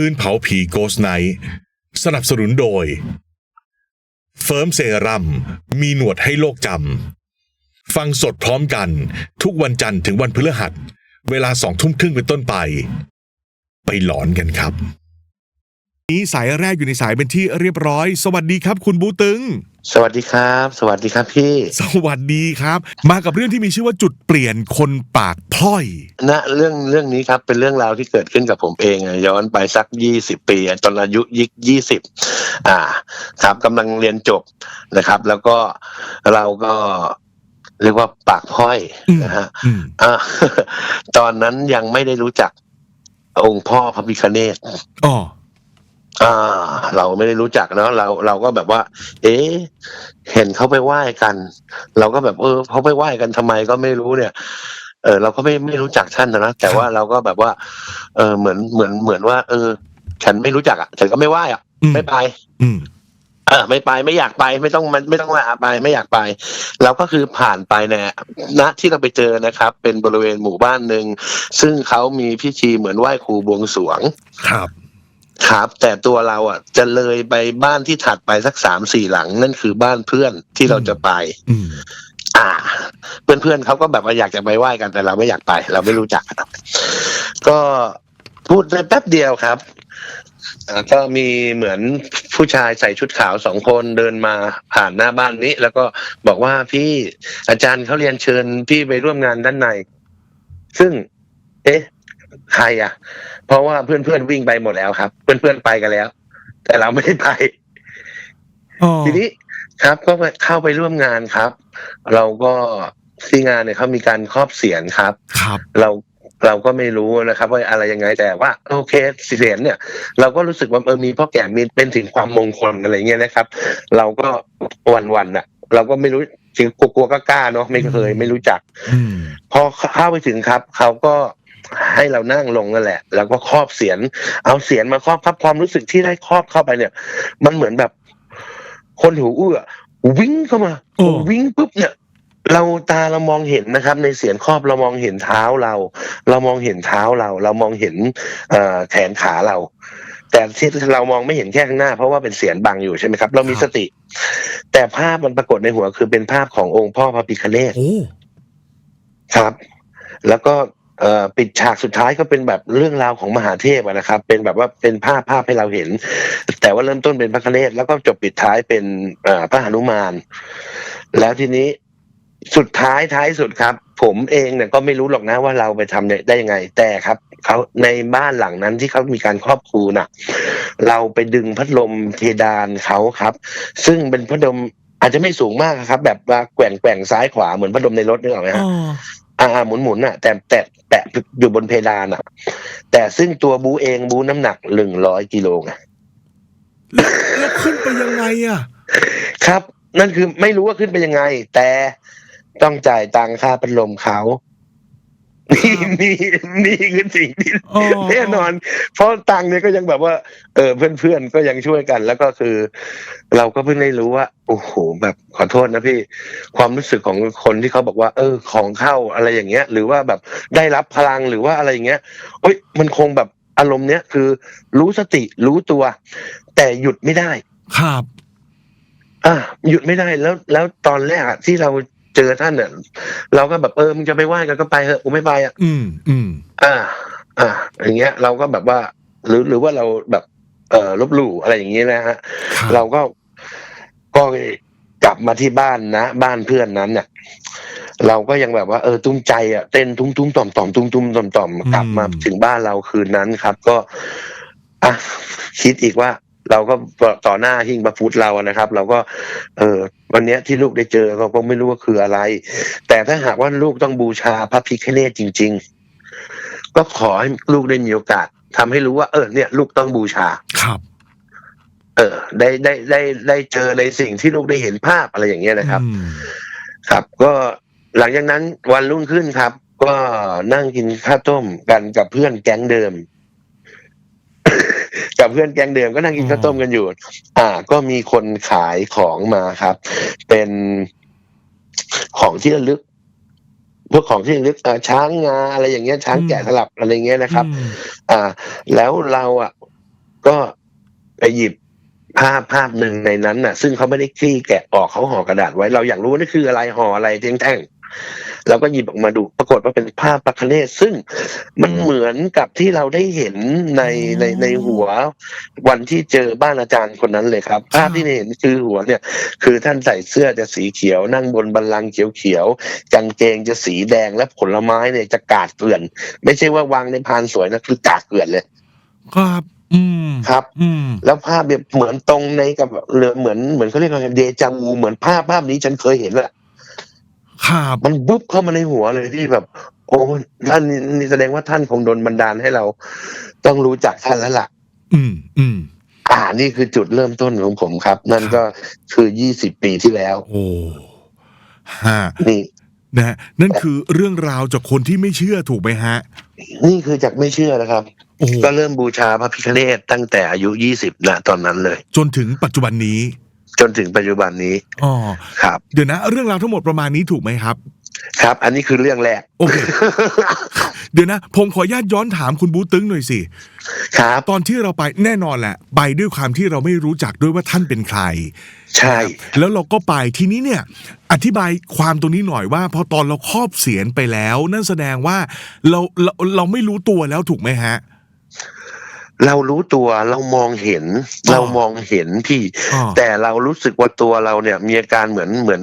คืนเผาผีโกสไนสนับสนุนโดย เฟิร์มเซรัมมีหนวดให้โลกจำ ฟังสดพร้อมกัน ทุกวันจันทร์ถึงวันพฤหัส เวลาสองทุ่มครึ่งเป็นต้นไป ไปหลอนกันครับ นี้สายแรกอยู่ในสายเป็นที่เรียบร้อย สวัสดีครับ คุณบูตึง สวัสดีครับ สวัสดีครับพี่ สวัสดีครับ มากับเรื่องที่มีชื่อว่าจุดเปลี่ยนคนปากพล่อยณเรื่องเรื่องนี้ครับเป็นเรื่องราวที่เกิดขึ้นกับผมเองอะย้อนไปสักยี่สิบปีอะตอนอายุยิกยี่สิบอ่า ครับกำลังเรียนจบนะครับ แล้วก็เราก็เรียกว่าปากพร่อยอืมนะฮะอืมอ่าตอนนั้นยังไม่ได้รู้จักองค์พ่อพระพิคเนตอ๋อ อ่า เราไม่ได้รู้จักเนาะเราเราก็แบบว่า เอ๊ะเห็นเขาไปไหว้กัน เราก็แบบเออเขาไปไหว้กันทำไมก็ไม่รู้เนี่ย เออเราก็ไม่ไม่รู้จักท่านนะนะแต่ว่าเราก็แบบว่า เออเหมือนเหมือนเหมือนว่า เออ ฉันไม่รู้จักอะฉันก็ไม่ไหว้อะอืมไม่ไป อืมเออไม่ไปไม่อยากไปไม่ต้องมันไม่ต้องมาไปไม่อยากไป เราก็คือผ่านไปเนี่ยณที่เราไปเจอนะครับ เป็นบริเวณหมู่บ้านหนึ่งซึ่งเขามีพิธีเหมือนไหว้ครูบวงสรวงครับ ครับ แต่ตัวเราอะ จะเลยไปบ้านที่ถัดไปสักสามสี่หลัง นั่นคือบ้านเพื่อนที่เราจะไป อืมอ่า เพื่อนๆเขาก็แบบว่าอยากจะไปไหว้กันแต่เราไม่อยากไป เราไม่รู้จักครับก็พูดได้แป๊บเดียวครับอ่าก็มีเหมือนผู้ชายใส่ชุดขาวสองคนเดินมาผ่านหน้าบ้านนี้ แล้วก็บอกว่าพี่อาจารย์เขาเรียนเชิญพี่ไปร่วมงานด้านใน ซึ่ง เอ๊ะ ใครอะ เพราะว่าเพื่อนๆวิ่งไปหมดแล้วครับ เพื่อนๆไปกันแล้ว แต่เราไม่ได้ไปอ๋อทีนี้ครับก็เข้าไปร่วมงานครับ เราก็ที่งานเนี่ยเขามีการครอบเสียนครับ ครับ เราเราก็ไม่รู้นะครับว่าอะไรยังไงแต่ว่าโอเคเสียนเนี่ย เราก็รู้สึกว่าเออมีพ่อแก่มีเป็นถึงความมงคลอะไรเงี้ยนะครับ เราก็วันวันๆน่ะเราก็ไม่รู้จริงกลัวๆก็กล้าเนาะไม่เคยไม่รู้จักอืมพอเข้าไปถึงครับเขาก็ ให้เรานั่งลงนั่นแหละ แล้วก็ครอบเสียนเอาเสียนมาครอบครับความรู้สึกที่ได้ครอบเข้าไปเนี่ย มันเหมือนแบบ คนหูอื้อวิ่งเข้ามาโอ้วิ่งปุ๊บเนี่ยเราตาเรามองเห็นนะครับ ในเสียนครอบเรามองเห็นเท้าเรา เรามองเห็นเท้าเรา เรามองเห็นเอ่อแขนขาเรา แต่ที่เรามองไม่เห็นแค่ข้างหน้า เพราะว่าเป็นเสียนบังอยู่ใช่ไหมครับ เรามีสติ แต่ภาพมันปรากฏในหัวคือเป็นภาพขององค์พ่อพระพิคเนตโอ้ครับ แล้วก็เอ่อ ปิดฉากสุดท้ายก็เป็นแบบเรื่องราวของมหาเทพนะครับ เป็นแบบว่าเป็นภาพภาพให้เราเห็น แต่ว่าเริ่มต้นเป็นพระคเนศแล้วก็จบปิดท้ายเป็นเอ่อพระหนุมาน แล้วทีนี้สุดท้ายท้ายสุดครับ ผมเองเนี่ยก็ไม่รู้หรอกนะว่าเราไปทำเนี่ยได้ยังไง แต่ครับเขาในบ้านหลังนั้นที่เขามีการครอบครูน่ะ เราไปดึงพัดลมเพดานเขาครับ ซึ่งเป็นพัดลมอาจจะไม่สูงมากครับ แบบว่าแกว่งแกว่งซ้ายขวาเหมือนพัดลมในรถนึกออกไหมฮะ ออ่าหมุนหมุนๆอะ แต่แต่แตะอยู่บนเพดานอะ แต่ซึ่งตัวบูเองบูน้ำหนักหนึ่งร้อยกิโลไงแล้วแล้วขึ้นไปยังไงอะ ครับ นั่นคือไม่รู้ว่าขึ้นไปยังไง แต่ต้องจ่ายตังค่าพัดลมเขา นี่นี่นี่คือสิ่งที่อ๋อแน่นอน เพราะตังค์เนี่ยก็ยังแบบว่า เออเพื่อนๆก็ยังช่วยกัน แล้วก็คือ เราก็เพิ่งได้รู้ว่า โอ้โหแบบขอโทษนะพี่ ความรู้สึกของคนที่เขาบอกว่า เออ ของเข้าอะไรอย่างเงี้ย หรือว่าแบบได้รับพลังหรือว่าอะไรอย่างเงี้ยเอ้ยมันคงแบบอารมณ์เนี้ยคือ รู้สติรู้ตัว แต่หยุดไม่ได้ ครับอะหยุดไม่ได้แล้วแล้วตอนแรกอะที่เรา เจอท่านเนี่ยเราก็แบบเออมึงจะไปไหว้กันก็ไปเถอะกูไม่ไปอะอืมอืมอ่า อ่า อย่างเงี้ย เราก็แบบว่า หรือหรือว่าเราแบบ เอ่อลบหลู่อะไรอย่างเงี้ยนะฮะครับเราก็ก็กลับมาที่บ้านนะบ้านเพื่อนนั้นเนี่ยเราก็ยังแบบว่าเออตุ้มใจอะเต้นตุ้มตุ้มต่อมต่อมตุ้มตุ้มต่อมต่อมกลับมาถึงบ้านเราคืนนั้นครับ ก็อะคิดอีกว่า เราก็ต่อหน้าหิ้งพระพุทธเราอะนะครับ เราก็ เออวันเนี้ยที่ลูกได้เจอเราก็ไม่รู้ว่าคืออะไร แต่ถ้าหากว่าลูกต้องบูชาพระพิฆเนศจริง ๆ ก็ขอให้ลูกได้มีโอกาสทำให้รู้ว่า เออ เนี่ย ลูกต้องบูชาครับ เออ ได้ได้ได้ได้เจอในสิ่งที่ลูกได้เห็นภาพอะไรอย่างเงี้ยนะครับอืมครับ ก็หลังจากนั้นวันรุ่งขึ้นครับ ก็นั่งกินข้าวต้มกันกับเพื่อนแก๊งเดิม กับเพื่อนแก๊งเดิมก็นั่งกินข้าวต้มกันอยู่ อ่า ก็มีคนขายของมาครับ เป็นของที่ระลึกพวกของที่ระลึกอ่าช้างงาอะไรอย่างเงี้ยช้างแกะสลักอะไรเงี้ยนะครับอืมอ่า แล้วเราอะ ก็ไปหยิบภาพภาพหนึ่งในนั้นน่ะ ซึ่งเขาไม่ได้คลี่แกะออกเขาห่อกระดาษไว้เราอยากรู้ว่านี่คืออะไรห่ออะไรแท่งๆ เราก็หยิบออกมาดูปรากฏว่าเป็นภาพพระคเนศซึ่งมันเหมือนกับที่เราได้เห็นในในในหัว วันที่เจอบ้านอาจารย์คนนั้นเลยครับ ภาพที่เห็นคือหัวเนี่ย คือท่านใส่เสื้อจะสีเขียว นั่งบนบัลลังก์เขียวๆกางเกงจะสีแดงและผลไม้เนี่ยจะกาดเกลื่อน ไม่ใช่ว่าวางในพานสวยนะคือกาดเกลื่อนเลย ครับอืมครับ อืมแล้วภาพแบบเหมือนตรงในกับเหลือเหมือนเหมือนเขาเรียกว่าเดจาวูเหมือนภาพภาพนี้ฉันเคยเห็นแหละ ครับมันบุ๊บเข้ามาในหัวเลยที่แบบ โอ้ท่านนี่นี่แสดงว่าท่านคงโดนบันดาลให้เรา ต้องรู้จักท่านแล้วล่ะ อืมอืมอ่านี่คือจุดเริ่มต้นของผมครับ นั่นก็คือยี่สิบปีที่แล้ว โอ้ฮะนี่นะฮะนั่นคือเรื่องราวจากคนที่ไม่เชื่อถูกไหมฮะ นี่คือจากไม่เชื่อนะครับโอ้โหก็เริ่มบูชาพระพิฆเนศตั้งแต่อายุยี่สิบนะตอนนั้นเลย จนถึงปัจจุบันนี้ จนถึงปัจจุบันนี้อ๋อครับ เดี๋ยวนะเรื่องราวทั้งหมดประมาณนี้ถูกไหมครับ ครับ อันนี้คือเรื่องแรกโอเคเดี๋ยวนะผมขออนุญาตย้อนถามคุณบูตึงหน่อยสิครับตอนที่เราไปแน่นอนแหละ ไปด้วยความที่เราไม่รู้จักด้วยว่าท่านเป็นใคร ใช่ แล้วเราก็ไปทีนี้เนี่ย อธิบายความตรงนี้หน่อยว่า พอตอนเราครอบเสียนไปแล้ว นั่นแสดงว่าเราเราเราไม่รู้ตัวแล้วถูกไหมฮะ เรารู้ตัวเรามองเห็นอ๋อเรามองเห็นพี่อ๋อแต่เรารู้สึกว่าตัวเราเนี่ย มีอาการเหมือนเหมือน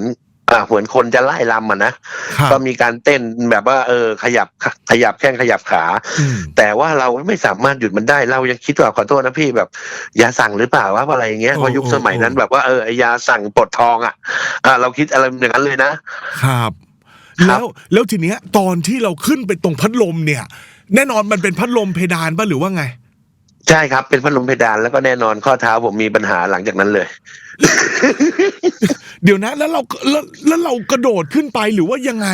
อ่าเหมือนคนจะไล่ลำอะนะครับก็มีการเต้นแบบว่า เออ ขยับขยับแข้งขยับขาอืมแต่ว่าเราไม่สามารถหยุดมันได้ เรายังคิดว่าขอโทษนะพี่แบบยาสั่งหรือเปล่าวะอะไรอย่างเงี้ยโอ้เพราะยุคโอ้สมัยนั้นโอ้แบบว่าเออไอ้ยาสั่งปลดทองอะอ่าเราคิดอะไรอย่างนั้นเลยนะครับครับ แล้วแล้วทีเนี้ย ตอนที่เราขึ้นไปตรงพัดลมเนี่ย แน่นอนมันเป็นพัดลมเพดานป่ะหรือว่าไง ใช่ครับเป็นพัดลมเพดานแล้วก็แน่นอนข้อเท้าผมมีปัญหาหลังจากนั้นเลย เดี๋ยวนะ แล้วเราแล้วแล้วเรากระโดดขึ้นไปหรือว่ายังไง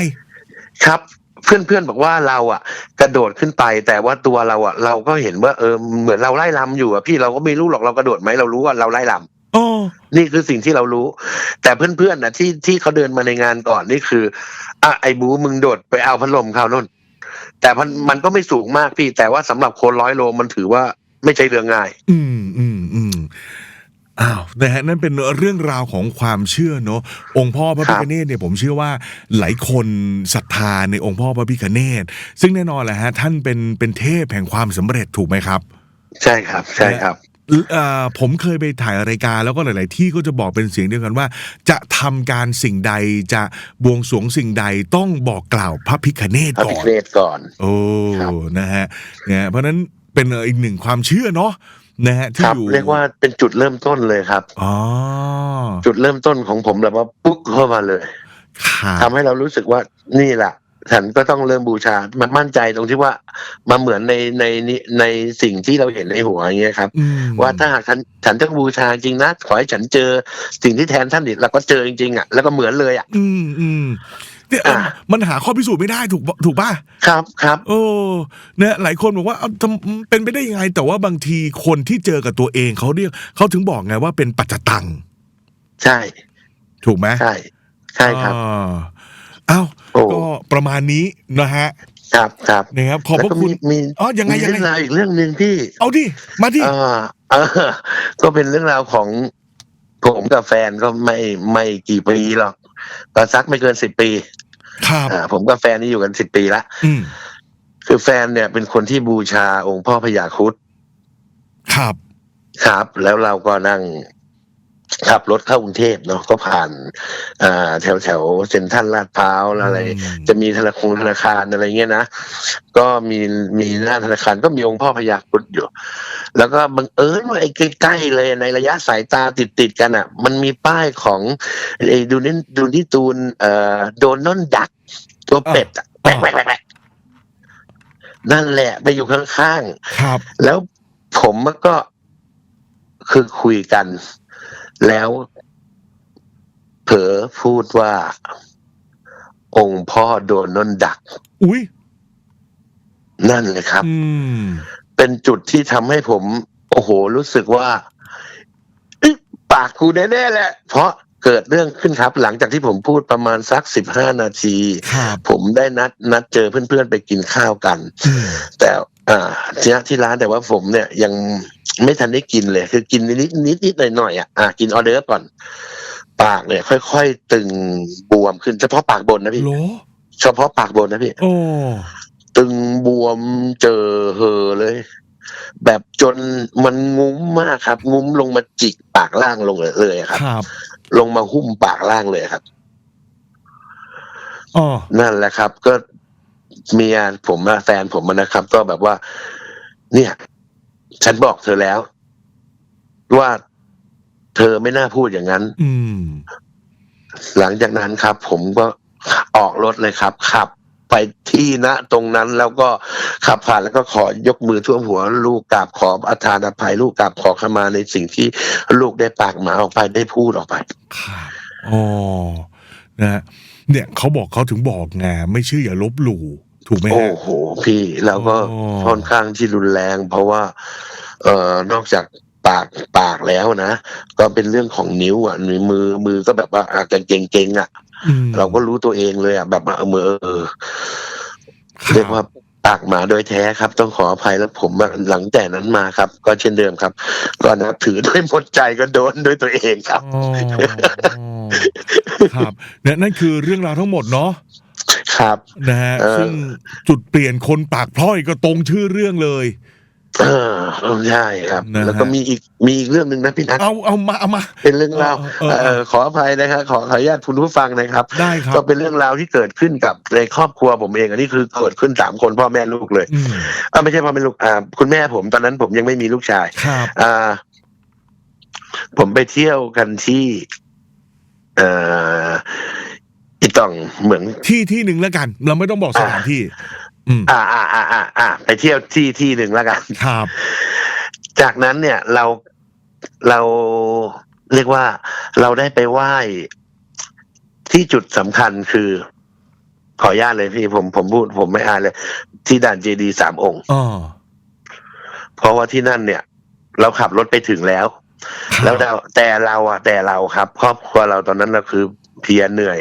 ครับเพื่อนเพื่อนๆบอกว่าเราอะ กระโดดขึ้นไป แต่ว่าตัวเราอะ เราก็เห็นว่าเออเหมือนเราไล่ลำอยู่อะพี่เราก็ไม่รู้หรอกเรากระโดดไหมเรารู้ว่าเราไล่ลำ อ๋อ นี่คือสิ่งที่เรารู้ แต่เพื่อนๆนะที่ที่เขาเดินมาในงานก่อนนี่คืออะไอ้บูมึงโดดไปเอาพัดลมเขาน่นแต่มันมันก็ไม่สูงมากพี่ แต่ว่าสำหรับคนร้อยโลมันถือว่า ไม่ใช่เรื่องง่าย อืมอืมอืมอ้าวนะฮะนั่นเป็นเรื่องราวของความเชื่อเนอะองค์พ่อพระพิฆเนศเนี่ยผมเชื่อว่าหลายคนศรัทธาในองค์พ่อพระพิฆเนศซึ่งแน่นอนแหละฮะท่านเป็นเป็นเทพแห่งความสำเร็จถูกไหมครับ ใช่ครับ ใช่ครับเอ่อผมเคยไปถ่ายรายการแล้วก็หลาย ๆ ที่ก็จะบอกเป็นเสียงเดียวกันว่า จะทำการสิ่งใดจะบวงสรวงสิ่งใดต้องบอกกล่าวพระพิฆเนศพระก่พิอฆนเนศก่อน โอ้ครับนะฮะเนี่ยเพราะฉะนั้น เป็นอีกหนึ่งความเชื่อเนาะนะฮะที่ครับอยู่เรียกว่าเป็นจุดเริ่มต้นเลยครับ อ๋อจุดเริ่มต้นของผมแบบว่าปุ๊กเข้ามาเลยค่ะทำให้เรารู้สึกว่านี่แหละ ฉันก็ต้องเริ่มบูชา มันมั่นใจตรงที่ว่ามาเหมือนในในในในสิ่งที่เราเห็นในหัวอย่างเงี้ยครับอืมว่าถ้าหากฉันฉันจะบูชาจริงนะขอให้ฉันเจอสิ่งที่แทนท่านดิเราก็เจอจริงๆอะแล้วก็เหมือนเลยอะ อืมอืมเนี่ยอะมันหาข้อพิสูจน์ไม่ได้ถูกปะถูกป่ะครับครับโอ้เนี่ยหลายคนบอกว่าเอาทำเป็นไปได้ยังไง แต่ว่าบางทีคนที่เจอกับตัวเองเขาเรียกเขาถึงบอกไงว่าเป็นปัจจตัง ใช่ ถูกไหมใช่ ใช่ครับ อ่าอ้าวโอ้ ก็ประมาณนี้นะฮะครับครับนะครับขอบพแล้วระก็คุมีณมีอ๋อยังไงมียังเรื่องไงราวอีกเรื่องหนึ่งที่เอาดิ มาดิเออเออก็เป็นเรื่องราวของผมกับแฟนก็ไม่ไม่กี่ปีหรอกก็สักไม่เกินสิบปีครับ อ่าผมกับแฟนนี่อยู่กันสิบปีละอืมคือแฟนเนี่ยเป็นคนที่บูชาองค์พ่อพญาครุดครับ ครับ แล้วเราก็นั่ง ขับรถเข้ากรุงเทพเนาะก็ผ่านอ่าแถวแถวเซ็นทรัลลาดพร้าวอะไรอืมจะมีธนาคารธนาคารอะไรเงี้ยนะก็มีมีหน้าธนาคารก็มีองค์พ่อพญาครุดอยู่ แล้วก็บังเอิญว่าไอ้ใกล้ๆเลยในระยะสายตาติดติดๆกันอะ มันมีป้ายของไอ้ดูนี่ดูนี่ตูนเอ่อโดนนอนดัก ตัวเป็ดอะแปะแปะแปะแปะนั่นแหละไปอยู่ข้างๆครับ แล้วผมก็คือคุยกัน แล้วเผลอพูดว่า องค์พ่อโดนนนดัก อุ้ยนั่นเลยครับ อืม เป็นจุดที่ทำให้ผม โอ้โห รู้สึกว่าอึ๊ะปากกูแน่ๆแหละ เพราะ เกิดเรื่องขึ้นครับหลังจากที่ผมพูดประมาณสักสิบห้านาทีครับผมได้นัดนัดเจอเพื่อนๆไปกินข้าวกันอืมแต่อ่าที่ที่ร้านแต่ว่าผมเนี่ยยังไม่ทันได้กินเลย คือกินนิดนิดนิดหน่อยหน่อยๆอะอะกินออเดอร์ฟก่อน ปากเนี่ย ค่อยๆตึงบวมขึ้นเฉพาะปากบนนะพี่โหรอเฉพาะปากบนนะพี่โอ้ตึงบวมเจอเหอเลย แบบจนมันงุ้มมากครับ งุ้มลงมาจิกปากล่างลงเลยเลยครับครับ ลงมาหุ้มปากล่างเลยครับอ๋อนั่นแหละครับ ก็เมียผมอะแฟนผมอะนะครับ ก็แบบว่า เนี่ย ฉันบอกเธอแล้ว ว่าเธอไม่น่าพูดอย่างนั้นอืมหลังจากนั้นครับ ผมก็ออกรถเลยครับขับ ไปที่ณตรงนั้นแล้วก็ขับผ่านแล้วก็ขอยกมือท่วมหัวลูกกราบขออาทานอภัยลูกกราบขอขมาในสิ่งที่ลูกได้ปากหมาออกไปได้พูดออกไปครับอ๋อนะฮะเนี่ยเขาบอกเขาถึงบอกไงไม่เชื่ออย่าลบหลู่ถูกไหมโอ้ฮะโห พี่แล้วก็อ๋อค่อนข้างที่รุนแรง เพราะว่า เอ่อนอกจากปากปากแล้วนะ ก็เป็นเรื่องของนิ้วอะมือมือมือก็แบบว่าอาจจะเก่งๆอะอืม เราก็รู้ตัวเองเลยอะแบบว่าเออมือเออคบเรียกว่าปากหมาโดยแท้ครับ ต้องขออภัยแล้วผมอะหลังแต่นั้นมาครับ ก็เช่นเดิมครับ ก็นับถือด้วยหมดใจก็โดนด้วยตัวเองครับอ๋ออ๋อครับเนี่ยนั่นคือเรื่องราวทั้งหมดเนาะครับนะฮะเออซึ่งจุดเปลี่ยนคนปากพร้อยก็ตรงชื่อเรื่องเลย เออใช่ครับ นะฮะ แล้วก็มีอีกมีอีกเรื่องหนึ่งนะพี่นัทเอาเอามาเอามา เป็นเรื่องราวเออเออเออ เออขออภัยนะครับขอขออนุญาตคุณผู้ฟังนะครับ ได้ครับก็เป็นเรื่องราวที่เกิดขึ้นกับในครอบครัวผมเองอันนี้คือเกิดขึ้นสามคนพ่อแม่ลูกเลยอืมอ่าไม่ใช่พ่อแม่ลูกอ่าคุณแม่ผมตอนนั้นผมยังไม่มีลูกชาย ครับอ่า ผมไปเที่ยวกันที่เอ่ออีต่องเหมือง ที่ที่หนึ่งแล้วกัน เราไม่ต้องบอกสถานที่ อืมอ่าอ่าอ่าอ่าอ่าไปเที่ยวที่ที่หนึ่งแล้วกันครับ จากนั้นเนี่ยเราเราเรียกว่าเราได้ไปไหว้ที่จุดสำคัญคือ ขออนุญาตเลยพี่ผมผมพูด ผมไม่อายเลย ที่ด่านเจดีสามองค์อ๋อเพราะว่าที่นั่นเนี่ย เราขับรถไปถึงแล้วครับแล้วเราแต่เราอะแต่เราครับ ครอบครัวเราตอนนั้นเราคือเพลียเหนื่อย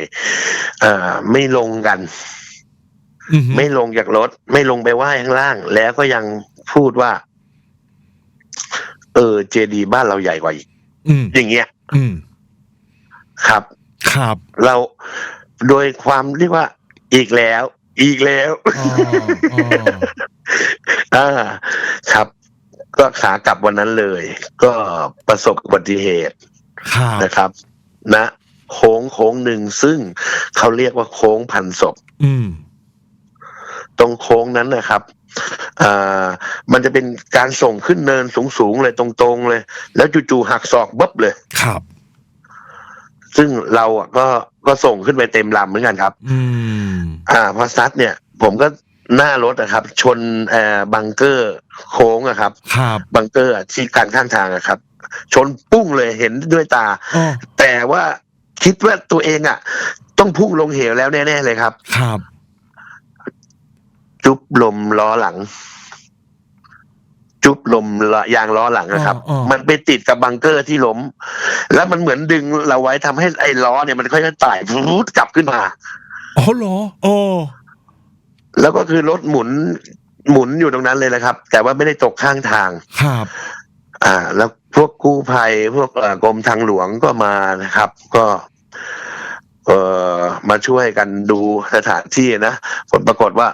เอ่อไม่ลงกันอือหือ ไม่ลงจากรถ ไม่ลงไปไหว้ข้างล่าง แล้วก็ยังพูดว่า เออ เจดีบ้านเราใหญ่กว่าอีกอืมอย่างเงี้ยอืมครับ ครับ เราโดยความเรียกว่า อีกแล้ว อีกแล้วอ๋ออ๋ออ่าครับ ก็ขากลับวันนั้นเลย ก็ประสบอุบัติเหตุครับนะครับณนะโค้งโค้งหนึ่งซึ่งเขาเรียกว่าโค้งพันศพ อืม ตรงโค้งนั้นนะครับอ่ามันจะเป็นการส่งขึ้นเนินสูงๆเลยตรงๆเลย แล้วจู่ๆหักศอกบับเลยครับ ซึ่งเราอะก็ก็ส่งขึ้นไปเต็มลำเหมือนกันครับ อืม อ่าพอซัดเนี่ย ผมก็หน้ารถนะครับ ชนเอ่อบังเกอร์โค้งอะครับ ครับบังเกอร์อะที่กลางข้างทางอะครับ ชนปุ้งเลยเห็นด้วยตาอ๋อแต่ว่าคิดว่าตัวเองอะต้องพุ่งลงเหวแล้วแน่ๆเลยครับ ครับ จุบลมล้อหลัง จุบลมล้อยางล้อหลังนะครับอ๋ออ๋อมันไปติดกับบังเกอร์ที่ล้ม แล้วมันเหมือนดึงเราไว้ทำให้ไอ้ล้อเนี่ยมันค่อยๆไต่ฟูดกลับขึ้นมาอ๋อเหรออ๋อแล้วก็คือรถหมุนหมุนอยู่ตรงนั้นเลยนะครับ แต่ว่าไม่ได้ตกข้างทางครับ อ่า แล้วพวกกู้ภัยพวกเอ่อกรมทางหลวงก็มานะครับ ก็ เอ่อมาช่วยกันดูสถานที่นะผลปรากฏว่า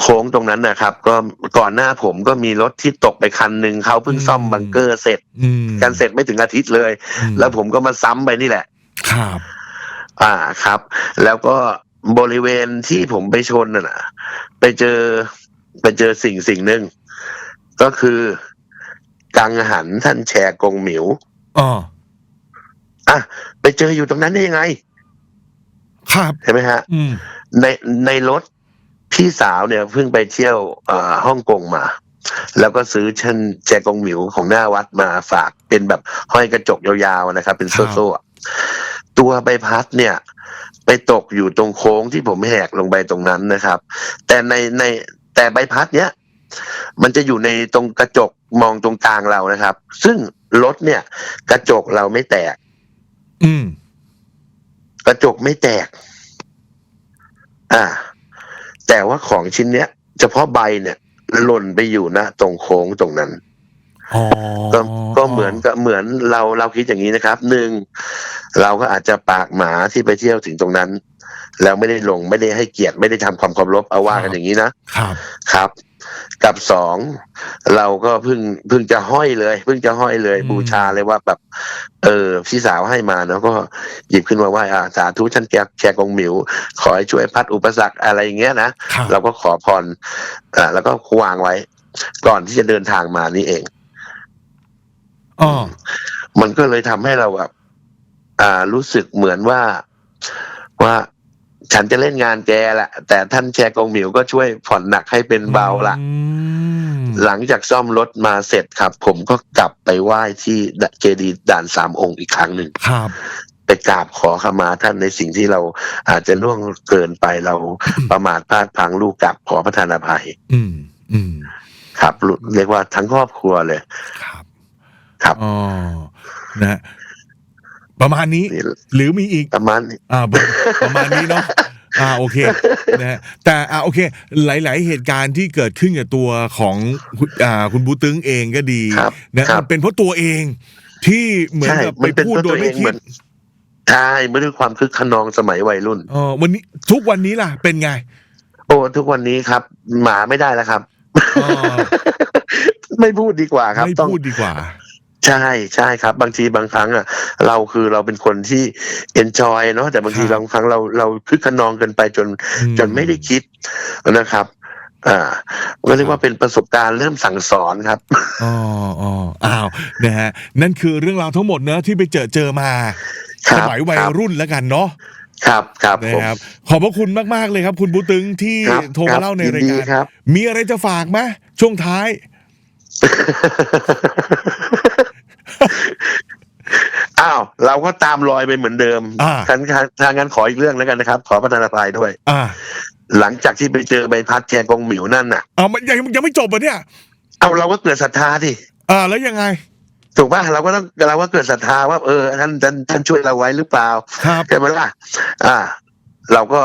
โค้งตรงนั้นนะครับ ก็ก่อนหน้าผมก็มีรถที่ตกไปคันหนึ่งเขาเพิ่งซ่อมอืมบังเกอร์เสร็จอืมกันเสร็จไม่ถึงอาทิตย์เลยอืมแล้วผมก็มาซ้ำไปนี่แหละ ครับ อ่าครับ แล้วก็บริเวณที่ผมไปชนน่ะนะไปเจอไปเจอสิ่งสิ่งหนึ่งก็คือกังหันท่านแชร์กงหมิวอ๋ออะไปเจออยู่ตรงนั้นได้ยังไง ครับเห็นไหมฮะอืมในในรถ พี่สาวเนี่ยเพิ่งไปเที่ยวเอ่อฮ่องกงมา แล้วก็ซื้อเช่นแจกงหมิวของหน้าวัดมาฝากเป็นแบบห้อยกระจกยาวๆนะครับ เป็นโซ่ๆอะตัวใบพัดเนี่ย ไปตกอยู่ตรงโค้งที่ผมแหกลงไปตรงนั้นนะครับ แต่ในในแต่ใบพัดเนี้ยมันจะอยู่ในตรงกระจกมองตรงกลางเรานะครับ ซึ่งรถเนี่ย กระจกเราไม่แตก อืม กระจกไม่แตก อ่า แต่ว่าของชิ้นเนี้ย เฉพาะใบเนี่ยหล่นไปอยู่นะตรงโค้งตรงนั้นอ๋อก็ก็เหมือนกับเหมือนเราเราคิดอย่างนี้นะครับหนึ่งเราก็อาจจะปากหมาที่ไปเที่ยวถึงตรงนั้น แล้วไม่ได้ลงไม่ได้ให้เกียรติไม่ได้ทำความเคารพเอาว่ากันอย่างนี้นะครับ ครับ กับสองเราก็เพิ่งเพิ่งจะห้อยเลยเพิ่งจะห้อยเลยอืมบูชาเลยว่าแบบ เออพี่สาวให้มาเนาะก็หยิบขึ้นมาไหว้อาสาธุท่านแกแชร์กงหมิว ขอให้ช่วยพัดอุปสรรคอะไรอย่างเงี้ยนะครับเราก็ขอพรอ่าแล้วก็วางไว้ ก่อนที่จะเดินทางมานี่เองอ๋อมันก็เลยทำให้เราแบบอ่ารู้สึกเหมือนว่าว่า ฉันจะเล่นงานแกแหละแต่ท่านแชร์กงหมิวก็ช่วยผ่อนหนักให้เป็นเบาละอืมหลังจากซ่อมรถมาเสร็จครับ ผมก็กลับไปไหว้ที่เจดีย์ด่านสามองค์อีกครั้งหนึ่งครับไปกราบขอขมาท่านในสิ่งที่เราอาจจะล่วงเกินไปเราประมาทพลาดพลังลูกกลับขอประทานอภัย อืม อืม ครับเรียกว่าทั้งครอบครัวเลย ครับ ครับอ๋อนะฮะ ประมาณนี้นี่หรือมีอีกประมาณนี้อ่าประประมาณนี้เนาะอ่าโอเคนะฮะแต่อ่าโอเค หลาย ๆ เหตุการณ์ที่เกิดขึ้นกับตัวของคุณอ่าคุณบูตึงเองก็ดีครับนะครับมันเป็นเพราะตัวเองที่เหมือนใช่กับมัไปนเป็นพูดเพราะโดตัยวเอไม่งคิเหมืดอนใช่ไม่ด้วยความคึกขนองสมัยวัยรุ่นเออวันนี้ทุกวันนี้ล่ะ เป็นไง โอ้ทุกวันนี้ครับ หมาไม่ได้แล้วครับอ๋อไม่พูดดีกว่าครับ ไม่ต้องพูดดีกว่า ใช่ใช่ครับ บางทีบางครั้งอะ เราคือเราเป็นคนที่เอนจอยเนาะแต่บางทีครับบางครั้งเราเราคึกขนองเกินไปจนอืมจนไม่ได้คิดนะครับอ่าก็เรียกว่าเป็นประสบการณ์เริ่มสั่งสอนครับอ๋ออ๋ออ้าวนะฮะนั่นคือเรื่องราวทั้งหมดเนอะที่ไปเจอเจอมาคสรับมัยวัยครับรุ่นแล้วกันเนาะครับครับนะผมครับ ขอบพระคุณมาก ๆ เลยครับ คุณบูตึงที่ครับโทรมาเล่าในยิรายดีการครับมีอะไรจะฝากไหมช่วงท้าย อ้าวเราก็ตามรอยไปเหมือนเดิมอ่าทางทางงานขออีกเรื่องแล้วกันนะครับ ขอประทานอภัยด้วย อ่าหลังจากที่ไปเจอใบพัดแชร์กงหมิวนั่นน่ะ เอามันยังยังไม่จบอะเนี่ย เอาเราก็เกิดศรัทธาสิอ่า แล้วยังไงถูกป่ะเราก็ต้องเราก็เกิดศรัทธาว่าเออท่านท่านท่านช่วยเราไว้หรือเปล่าครับ ใช่ไหมล่ะอ่า เราก็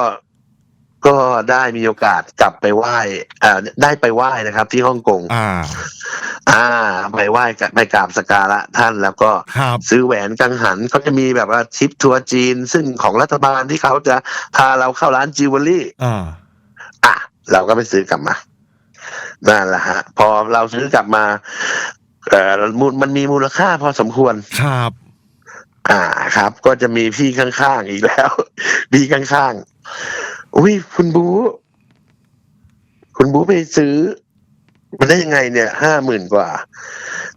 ก็ได้มีโอกาสกลับไปไหว้อ่าได้ไปไหว้นะครับ ที่ฮ่องกง อ่า อ่า ไปไหว้กับไปกราบสกการะท่านแล้วก็ครับซื้อแหวนกังหันเขาจะมีแบบว่าทริปทัวร์จีน ซึ่งของรัฐบาลที่เขาจะพาเราเข้าร้านจิวเวลรี่ อ่า อะ เราก็ไปซื้อกลับมา นั่นแหละฮะ พอเราซื้อกลับมาเอ่อมูลมันมีมูลค่าพอสมควร ครับ อ่าครับ ก็จะมีพี่ข้างๆอีกแล้ว พี่ข้างๆ อุ้ยคุณบู คุณบูไปซื้อ มันได้ยังไงเนี่ยห้าหมื่นกว่า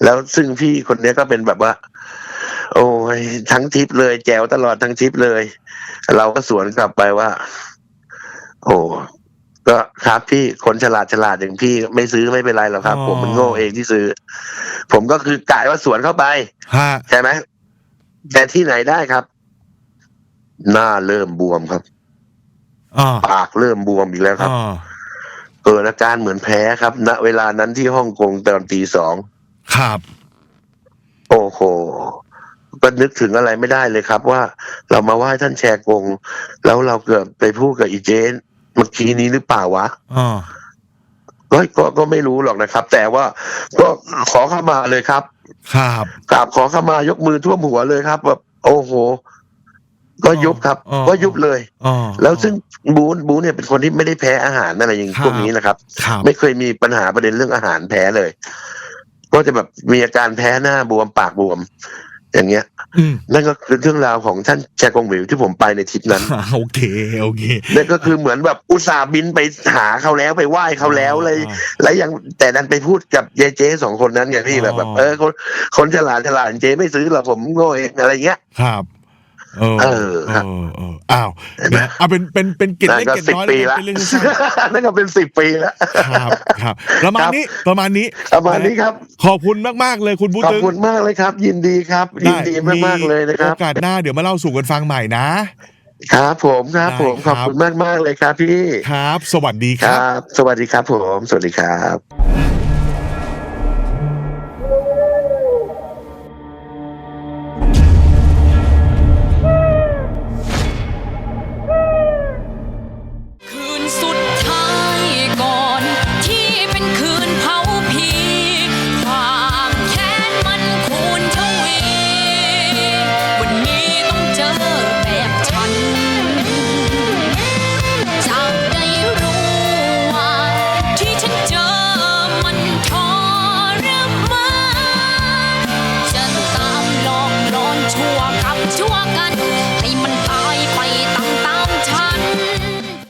แล้วซึ่งพี่คนเนี้ยก็เป็นแบบว่า โอ้ยทั้งทริปเลยแจวตลอดทั้งทริปเลย เราก็สวนกลับไปว่า โอ้ก็ครับพี่คนฉลาดฉลาดอย่างพี่ไม่ซื้อไม่เป็นไรหรอกครับอ๋อผมมันโง่เองที่ซื้อ ผมก็คือกะว่าสวนเข้าไปฮะใช่ไหมแต่ที่ไหนได้ครับ หน้าเริ่มบวมครับ อ่าปากเริ่มบวมอีกแล้วครับ อ่าเอออาการเหมือนแพ้ครับ ณ เวลานั้นที่ฮ่องกงตอนตีสอง ครับโอ้โห ก็นึกถึงอะไรไม่ได้เลยครับ ว่าเรามาไหว้ท่านแชร์กง แล้วเราเกือบไปพูดกับอีเจนเมื่อกี้นี้หรือเปล่าวะ อ่าก็ก็ก็ไม่รู้หรอกนะครับ แต่ว่าก็ขอเข้ามาเลยครับครับกราบขอเข้ามายกมือท่วมหัวเลยครับแบบโอ้โห ก็ยุบครับอ๋อก็ยุบเลยอ่าแล้วซึ่งบูนบูนเนี่ยเป็นคนที่ไม่ได้แพ้อาหารอะไรอย่างครับพวกนี้นะครับครับ ไม่เคยมีปัญหาประเด็นเรื่องอาหารแพ้เลย ก็จะแบบมีอาการแพ้หน้าบวมปากบวม อย่างเงี้ยอืมนั่นก็คือเรื่องราวของท่านแชร์กงหวิวที่ผมไปในทริปนั้นอ่าโอเคโอเคนั่นก็คือเหมือนแบบอุตส่าห์บินไปหาเขาแล้วไปไหว้เขาแล้วเลยอ่าแล้วยังแต่ดันไปพูดกับยายเจ๊สองคนนั้นไงพี่แบบแบบอ๋อเออคนคนฉลาดฉลาดเจ๊ไม่ซื้อหรอกผมโง่เองอะไรเงี้ยครับ เออเออครับเออเอออ้าวนะเอาเป็นเป็นเป็นเกร็ดนั่นเล็กก็เกร็ดสิบน้อยปีแล้วละกันเป็นเรื่องสั้นนั่นก็เป็นสิบปีแล้วๆครับครับ ประมาณนี้ประมาณนี้ประมาณนี้ครับ ขอบคุณมากๆเลยคุณบูขอบตึงคุณมากเลยครับ ยินดีครับ ยินดีมากๆเลยนะครับโอกาสหน้าเดี๋ยวมาเล่าสู่กันฟังใหม่นะครับผมครับผมได้ขครับอบคุณมากมากๆเลยครับพี่ครับ สวัสดีคครัรับบสวัสดีครับผม สวัสดีครับ